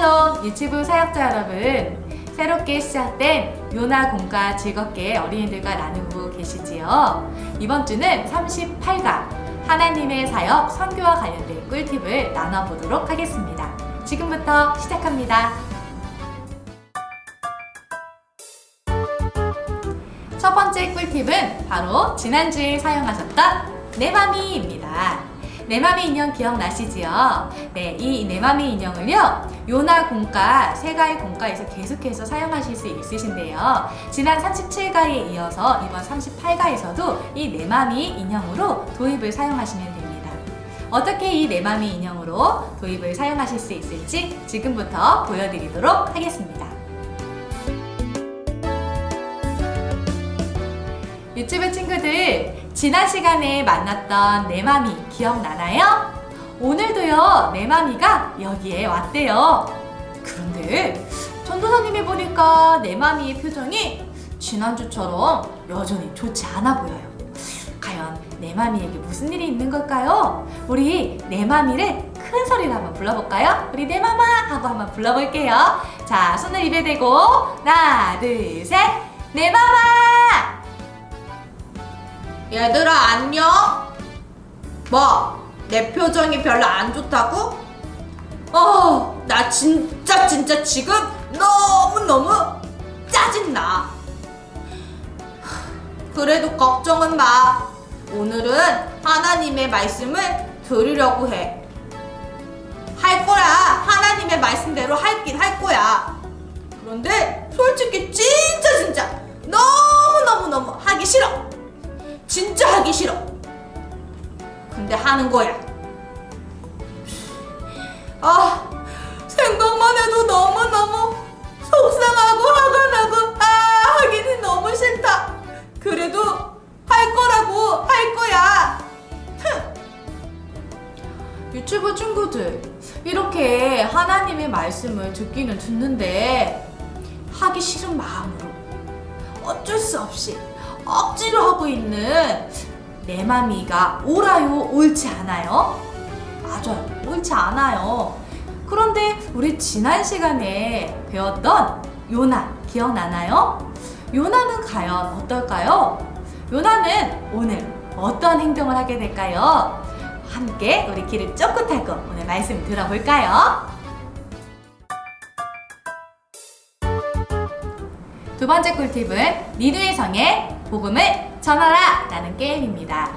샬롬 유튜브 사역자 여러분. 새롭게 시작된 요나 공과 즐겁게 어린이들과 나누고 계시지요? 이번 주는 38강 하나님의 사역 선교와 관련된 꿀팁을 나눠보도록 하겠습니다. 지금부터 시작합니다. 첫 번째 꿀팁은 바로 지난주에 사용하셨던 내마미입니다. 내마미 인형 기억나시지요? 네, 이 내마미 인형을요, 요나 공과 세가의 공과에서 계속해서 사용하실 수 있으신데요. 지난 37가에 이어서 이번 38가에서도 이 내마미 인형으로 도입을 사용하시면 됩니다. 어떻게 이 내마미 인형으로 도입을 사용하실 수 있을지 지금부터 보여드리도록 하겠습니다. 유튜브 친구들, 지난 시간에 만났던 내맘이 기억나나요? 오늘도요, 내맘이가 여기에 왔대요. 그런데 전도사님이 보니까 내맘이의 표정이 지난주처럼 여전히 좋지 않아 보여요. 과연 내맘이에게 무슨 일이 있는 걸까요? 우리 내맘이를 큰 소리로 한번 불러볼까요? 우리 내마마 하고 한번 불러볼게요. 자, 손을 입에 대고 하나, 둘, 셋, 내마마! 얘들아 안녕? 뭐? 내 표정이 별로 안 좋다고? 어, 나 진짜 진짜 지금 너무너무 짜증나. 그래도 걱정은 마. 오늘은 하나님의 말씀을 들으려고 해. 할 거야. 하나님의 말씀대로 할긴 할 거야. 그런데 솔직히 진짜 진짜 너무너무너무 하기 싫어. 진짜 하기 싫어. 근데 하는 거야. 아, 생각만 해도 너무너무 속상하고 화가 나고, 아, 하기는 너무 싫다. 그래도 할 거라고 할 거야. 흥. 유튜브 친구들, 이렇게 하나님의 말씀을 듣기는 듣는데 하기 싫은 마음으로 어쩔 수 없이 억지로 하고 있는 내 맘이가 옳아요, 옳지 않아요? 맞아요, 옳지 않아요. 그런데 우리 지난 시간에 배웠던 요나 기억나나요? 요나는 과연 어떨까요? 요나는 오늘 어떤 행동을 하게 될까요? 함께 우리 귀를 쫑긋하고 오늘 말씀 들어볼까요? 두 번째 꿀팁은 니누의 성에 복음을 전하라 라는 게임입니다.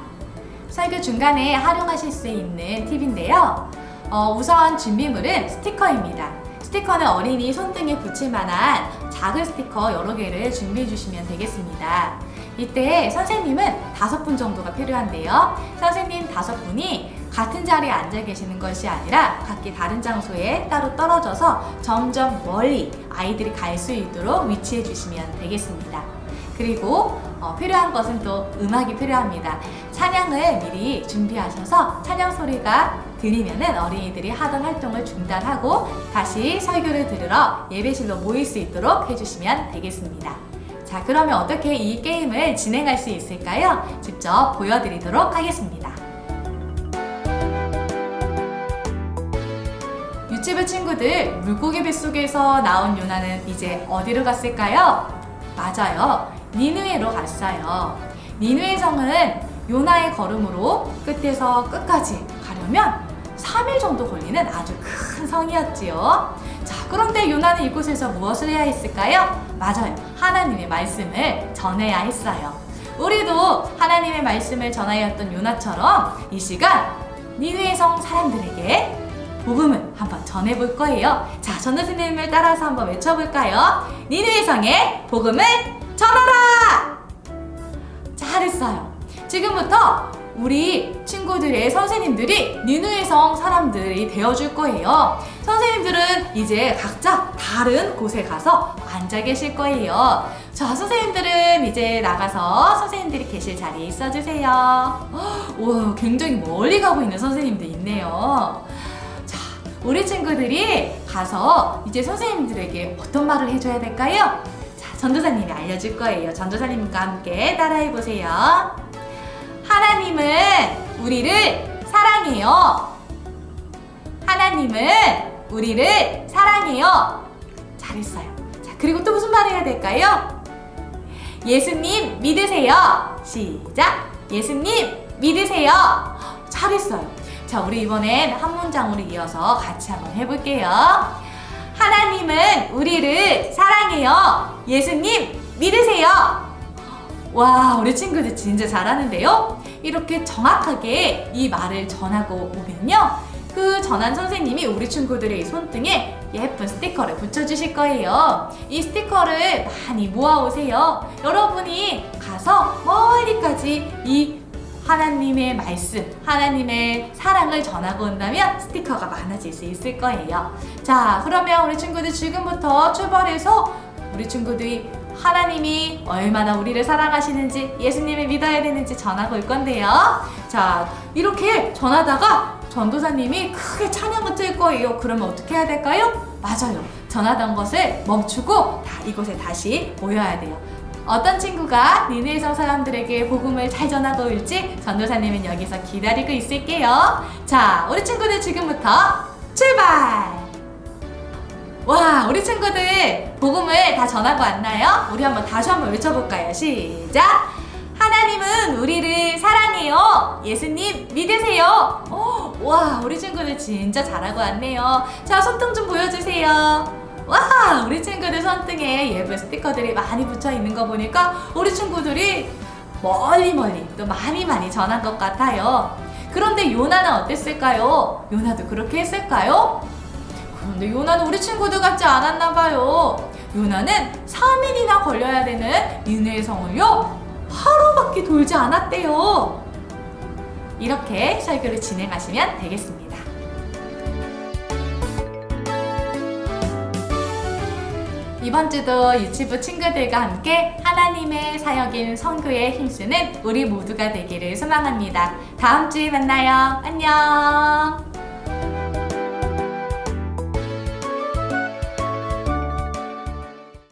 설교 중간에 활용하실 수 있는 팁인데요. 어, 우선 준비물은 스티커입니다. 스티커는 어린이 손등에 붙일 만한 작은 스티커 여러 개를 준비해 주시면 되겠습니다. 이때 선생님은 다섯 분 정도가 필요한데요. 선생님 다섯 분이 같은 자리에 앉아 계시는 것이 아니라 각기 다른 장소에 따로 떨어져서 점점 멀리 아이들이 갈 수 있도록 위치해 주시면 되겠습니다. 그리고 어, 필요한 것은 또 음악이 필요합니다. 찬양을 미리 준비하셔서 찬양 소리가 들리면은 어린이들이 하던 활동을 중단하고 다시 설교를 들으러 예배실로 모일 수 있도록 해주시면 되겠습니다. 자, 그러면 어떻게 이 게임을 진행할 수 있을까요? 직접 보여드리도록 하겠습니다. 유튜브 친구들, 물고기 뱃속에서 나온 요나는 이제 어디로 갔을까요? 맞아요. 니누에로 갔어요. 니누의 성은 요나의 걸음으로 끝에서 끝까지 가려면 3일 정도 걸리는 아주 큰 성이었지요. 자, 그런데 요나는 이곳에서 무엇을 해야 했을까요? 맞아요. 하나님의 말씀을 전해야 했어요. 우리도 하나님의 말씀을 전하였던 요나처럼 이 시간 니누의 성 사람들에게 복음을 한번 전해볼 거예요. 자, 전도 선생님을 따라서 한번 외쳐볼까요? 니누의 성에 복음을 전하라! 잘했어요. 지금부터 우리 친구들의 선생님들이 니누의 성 사람들이 되어줄 거예요. 선생님들은 이제 각자 다른 곳에 가서 앉아 계실 거예요. 자, 선생님들은 이제 나가서 선생님들이 계실 자리에 있어주세요. 와, 굉장히 멀리 가고 있는 선생님도 있네요. 자, 우리 친구들이 가서 이제 선생님들에게 어떤 말을 해줘야 될까요? 자, 전도사님이 알려줄 거예요. 전도사님과 함께 따라해 보세요. 하나님은 우리를 사랑해요. 하나님은 우리를 사랑해요. 잘했어요. 자, 그리고 또 무슨 말 해야 될까요? 예수님 믿으세요. 시작. 예수님 믿으세요. 잘했어요. 자, 우리 이번엔 한 문장으로 이어서 같이 한번 해볼게요. 하나님은 우리를 사랑해요. 예수님 믿으세요. 와, 우리 친구들 진짜 잘하는데요? 이렇게 정확하게 이 말을 전하고 오면요. 그 전한 선생님이 우리 친구들의 이 손등에 예쁜 스티커를 붙여주실 거예요. 이 스티커를 많이 모아오세요. 여러분이 가서 멀리까지 이 하나님의 말씀, 하나님의 사랑을 전하고 온다면 스티커가 많아질 수 있을 거예요. 자, 그러면 우리 친구들 지금부터 출발해서 우리 친구들이 하나님이 얼마나 우리를 사랑하시는지 예수님을 믿어야 되는지 전하고 올 건데요. 자, 이렇게 전하다가 전도사님이 크게 찬양을 틀 거예요. 그러면 어떻게 해야 될까요? 맞아요. 전하던 것을 멈추고 다 이곳에 다시 모여야 돼요. 어떤 친구가 니네성 사람들에게 복음을 잘 전하고 올지 전도사님은 여기서 기다리고 있을게요. 자, 우리 친구들 지금부터 출발! 와, 우리 친구들 복음을 다 전하고 왔나요? 우리 한번 다시 한번 외쳐볼까요? 시작! 하나님은 우리를 사랑해요. 예수님 믿으세요. 오, 와, 우리 친구들 진짜 잘하고 왔네요. 자, 손등 좀 보여주세요. 와, 우리 친구들 손등에 예쁜 스티커들이 많이 붙어 있는 거 보니까 우리 친구들이 멀리 멀리 또 많이 많이 전한 것 같아요. 그런데 요나는 어땠을까요? 요나도 그렇게 했을까요? 그런데 요나는 우리 친구들 같지 않았나 봐요. 요나는 3일이나 걸려야 되는 니느의 성을요 하루밖에 돌지 않았대요. 이렇게 설교를 진행하시면 되겠습니다. 이번 주도 유치부 친구들과 함께 하나님의 사역인 성교에 힘쓰는 우리 모두가 되기를 소망합니다. 다음 주에 만나요. 안녕.